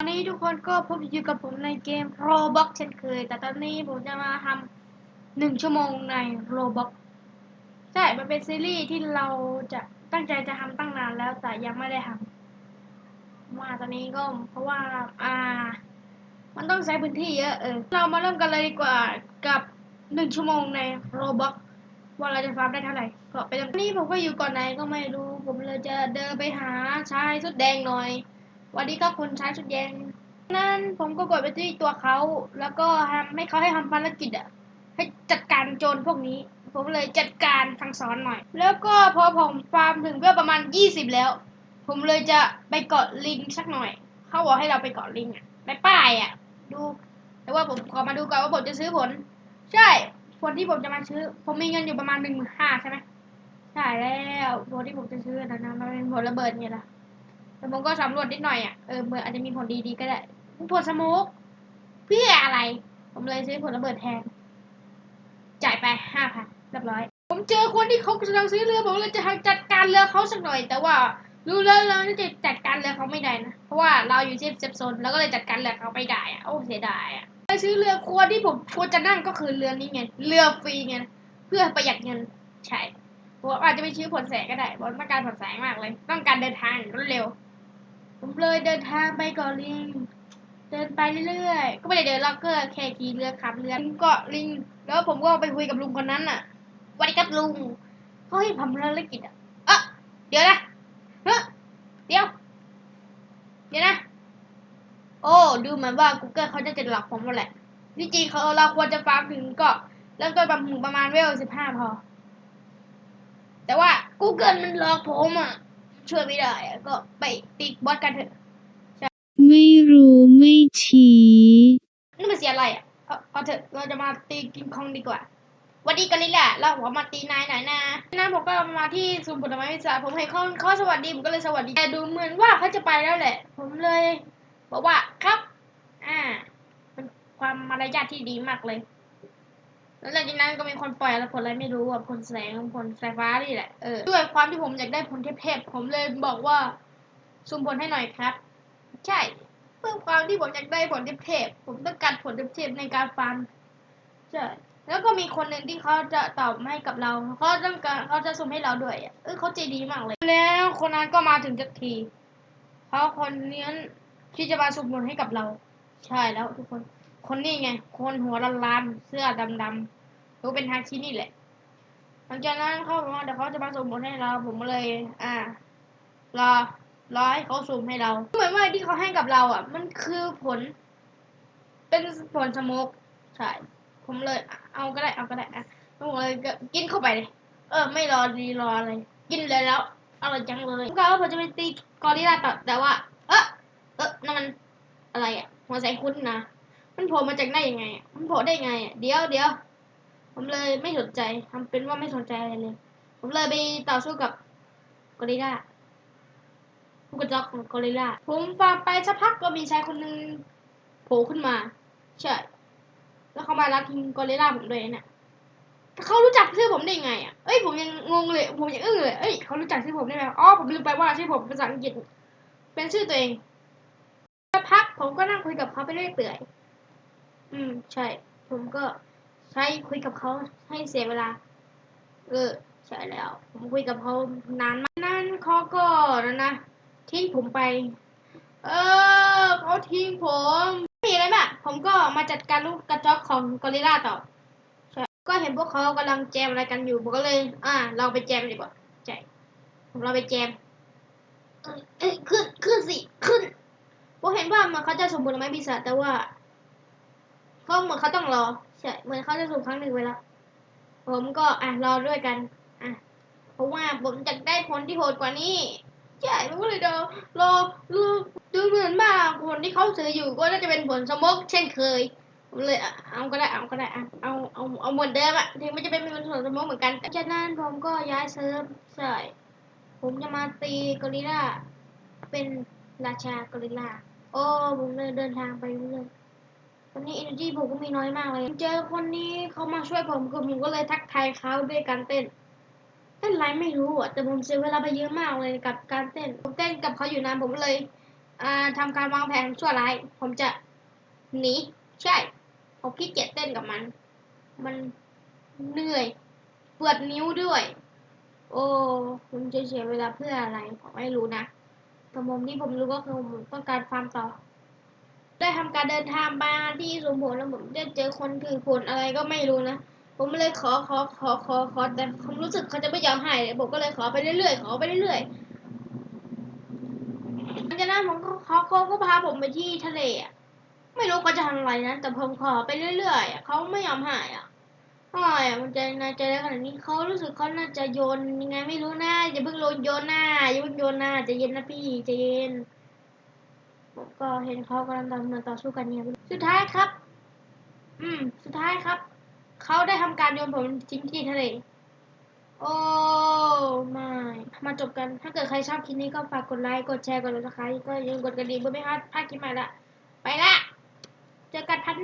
ตอนนี้ทุกคนก็พบอยู่กับผมในเกม Roblox เช่นเคย แต่ตอนนี้ผมจะมาทำหนึ่งชั่วโมงใน Roblox ใช่ มันเป็นซีรีส์ที่เราจะตั้งใจจะทำตั้งนานแล้วแต่ยังไม่ได้ทำมาตอนนี้ก็เพราะว่าอ่า มันต้องใช้พื้นที่เยอะเออ เรามาเริ่มกันเลยดีกว่ากับหนึ่งชั่วโมงใน Roblox ว่าเราจะฟาร์มได้เท่าไหร่ก็ไปกันนี่ผมก็อยู่ก่อนไหนก็ไม่รู้ ผมเลยจะเดินไปหาชายสุดแดงหน่อย วันนี้ก็คุณชายชุดแดงนั่นผมก็กดไปที่ตัวเขา แล้วก็ทำให้เขาให้ทำภารกิจอะให้จัดการโจรพวกนี้ ผมเลยจัดการทางสอนหน่อย แล้วก็พอผมฟาร์มถึงเพื่อประมาณยี่สิบแล้ว ผมเลยจะไปเกาะลิงสักหน่อย เขาบอกให้เราไปเกาะลิงอะไปป้ายอะดูแต่ว่าผมขอมาดูก่อนว่าผมจะซื้อผล ใช่ผลที่ผมจะมาซื้อ ผมมีเงินอยู่ประมาณหนึ่งหมื่นห้าใช่ไหมใช่แล้วผลที่ผมจะซื้อนะนะมันเป็นผลระเบิดไงล่ะ แต่ผมก็สำรวจนิดหน่อยอะ เออเมื่ออาจจะมีผลดีๆก็ได้ผลสโมกเพื่ออะไร ผมเลยซื้อผลระเบิดแทน จ่ายไปห้าพันเรียบร้อย ผมเจอคนที่เขากำลังซื้อเรือผมเลยจะจัดการเรือเขาสักหน่อย แต่ว่ารู้แล้วเราจะจัดการเรือเขาไม่ได้นะ เพราะว่าเราอยู่ที่เซฟโซนแล้วก็เลยจัดการเรือเขาไม่ได้อะโอ้เสียดายอะไปซื้อเรือควรที่ผมควรจะนั่งก็คือเรือนี้ไง เรือฟรีไง เพื่อประหยัดเงิน ใช่ผมอาจจะไปซื้อผลแสงก็ได้ผมต้องการผลแสงมากเลย ต้องการเดินทางรวดเร็ว ผมเลยเดินทางไปเกาะลิง เดินไปเรื่อยๆ ก็ไม่ได้เดินล็อกเกอร์แค่ขี่เรือขับเรือถึงเกาะลิง แล้วผมก็ไปคุยกับลุงคนนั้นน่ะสวัสดีครับลุงเขาให้ทำภารกิจอะเอะเดี๋ยวนะเฮ้เดี๋ยว เดี๋ยวนะ โอ้ดูเหมือนว่า Google เขาจะจะหลอกผมหมดแหละที่จริงเขาเราควรจะฟาร์มถึงเกาะเริ่มต้นประมาณประมาณเวลสิบห้าพอ แต่ว่า Google มันหลอกผมอะ ช่วยไม่ได้อะก็ไปตีบอสกันเถอะไม่รู้ไม่ชี้นี่มันเสียอะไรอะเอาเอาเถอะเราจะมาตีกิงคองดีกว่าหวันดีกันนี่แหละเราหัวมาตีนายหน่อยนะนั้นผมก็มาที่ศูนย์ผลไม้วิสาผมเห็นเขาเขาสวัสดีผมก็เลยสวัสดีแต่ดูเหมือนว่าเขาจะไปแล้วแหละ ผมเลย บอกว่าครับ อ่า เป็นความมารยาทที่ดีมากเลย แล้วหลังจากนั้นก็มีคนปล่อยอะไรผลอะไรไม่รู้อะผลแสงผลสายฟ้านี่แหละเออด้วยความที่ผมอยากได้ผลเทพๆผมเลยบอกว่าซุ่มผลให้หน่อยครับ ใช่เพื่อความที่ผมอยากได้ผลเทพๆผมต้องการผลเทพๆในการฟันใช่แล้วก็มีคนหนึ่งที่เขาจะตอบให้กับเราเขาต้องการเขาจะส่งให้เราด้วยอะเออเขาใจดีมากเลย แล้วคนนั้นก็มาถึงสักทีเพราะคนนี้ที่จะมาส่งผลให้กับเรา ใช่แล้วทุกคน คนนี้ไง คนหัวล้านๆเสื้อดำๆรู้เป็นทางที่นี่แหละ หลังจากนั้นเขาบอกว่าเดี๋ยวเขาจะมาส่งผลให้เรา ผมก็เลย อ่ารอรอให้เขาส่งให้เราเหมือนว่าที่เขาให้กับเราอะ มันคือผล เป็นผลสโมกใช่ ผมเลย เอาก็ได้เอาก็ได้อะผมเลยก็กินเข้าไปเลย เออ ไม่รอดีรออะไร กินเลยแล้วอร่อยจังเลยผมกะว่าผมจะไปตีกอริลลาต่อแต่ว่า เออเออนั่นมันอะไรอะหัวใจคุ้นนะ มันโผล่มาจากได้ยังไง มันโผล่ได้ไงเดี๋ยวเดี๋ยวผมเลยไม่สนใจทำเป็นว่าไม่สนใจอะไรเลย ผมเลยไปต่อสู้กับกอริลลาผู้กระจอกของกอริลลาผมฟาร์มไปสักพักก็มีชายคนหนึงโผล่ขึ้นมา ใช่ แล้วเขามารับทีมกอริลลาผมด้วยเนี่ยเขารู้จักชื่อผมได้ไงอะ เอ้ยผมยังงงเลย ผมยังอึ้งเลย เอ้ยเขารู้จักชื่อผมได้ไหมอ๋อผมลืมไปว่าชื่อผมภาษาอังกฤษเป็นชื่อตัวเองสักพักผมก็นั่งคุยกับเขาไปเรื่อยเปื่อย อืม ใช่ ผมก็ใช้คุยกับเขาให้เสียเวลา เออ ใช่แล้ว ผมคุยกับเขานานมากนั่นเขาก็นะนะทิ้งผมไป เออเขาทิ้งผมไม่มีอะไรมากผมก็มาจัดการลูกกระจอกของกอริลลาต่อใช่ก็เห็นพวกเขากำลังแจมอะไรกันอยู่ผมก็เลย อ่า เราไปแจมดีกว่าใช่ผมเราไปแจมเอ้ยเอ้ยขึ้นขึ้นสิขึ้นผมเห็นว่ามันเขาจะสมบูรณ์ไหมปีศาจแต่ว่า เขาเหมือนเขาต้องรอใช่เหมือนเขาจะส่งครั้งหนึ่งไปแล้ว ผมก็อะรอด้วยกันอะเพราะว่าผมจะได้ผลที่โหดกว่านี้ใช่ผมก็เลยรอรอรอดูเหมือนว่าผลที่เขาซื้ออยู่ก็น่าจะเป็นผลสมกเช่นเคยผมเลยเอาก็ได้เอาก็ได้อะเอาเอาเอาเหมือนเดิมอะถึงมันจะเป็นผลสมกเหมือนกันจากนั้นผมก็ย้ายเซิร์ฟใช่ผมจะมาตีกอริลลาเป็นราชากอริลลาโอ้ผมเลยเดินทางไปเรื่อย ตอนนี้ energy ผมก็มีน้อยมากเลย เจอคนนี้เขามาช่วยผมก็ผมก็เลยทักทายเขาด้วยการเต้นเต้นไรไม่รู้อะแต่ผมเสียเวลาไปเยอะมากเลยกับการเต้น ผมเต้นกับเขาอยู่นานผมเลยอ่าทำการวางแผนชั่วร้าย ผมจะหนีใช่ผมขี้เกียจเต้นกับมัน มันเหนื่อยปวดนิ้วด้วย โอ้ผมจะเสียเวลาเพื่ออะไรผมไม่รู้นะแต่มุมที่ผมรู้ก็คือผมต้องการฟาร์มต่อ ได้ทำการเดินทางมาที่สวนผลแล้วผมได้เจอคนถือผลอะไรก็ไม่รู้นะผมเลยขอขอขอขอขอแต่ผมรู้สึกเขาจะไม่ยอมให้เลยผมก็เลยขอไปเรื่อยๆขอไปเรื่อยๆหลังจากนั้นผมก็เขาเขาก็พาผมไปที่ทะเลอะไม่รู้เขาจะทำอะไรนะแต่ผมขอไปเรื่อยๆเขาไม่ยอมให้อะทำไมอะมันใจนายใจได้ขนาดนี้เขารู้สึกเขาน่าจะโยนยังไงไม่รู้นะอย่าเพิ่งโยนโยนหน้าอย่าเพิ่งโยนหน้าใจเย็นนะพี่ใจเย็น ก็เห็นเขากำลังดำเนินต่อสู้กันเนี่ยสุดท้ายครับ อืม สุดท้ายครับ เขาได้ทำการโยนผมทิ้งที่ทะเล โอ้ไม่ มาจบกัน ถ้าเกิดใครชอบคลิปนี้ก็ฝากกดไลค์ กดแชร์ กดติดตามก็อย่าลืมกดกระดิ่งเพื่อไม่พลาดพลาดคลิปใหม่ละ ไปละ เจอกันทัน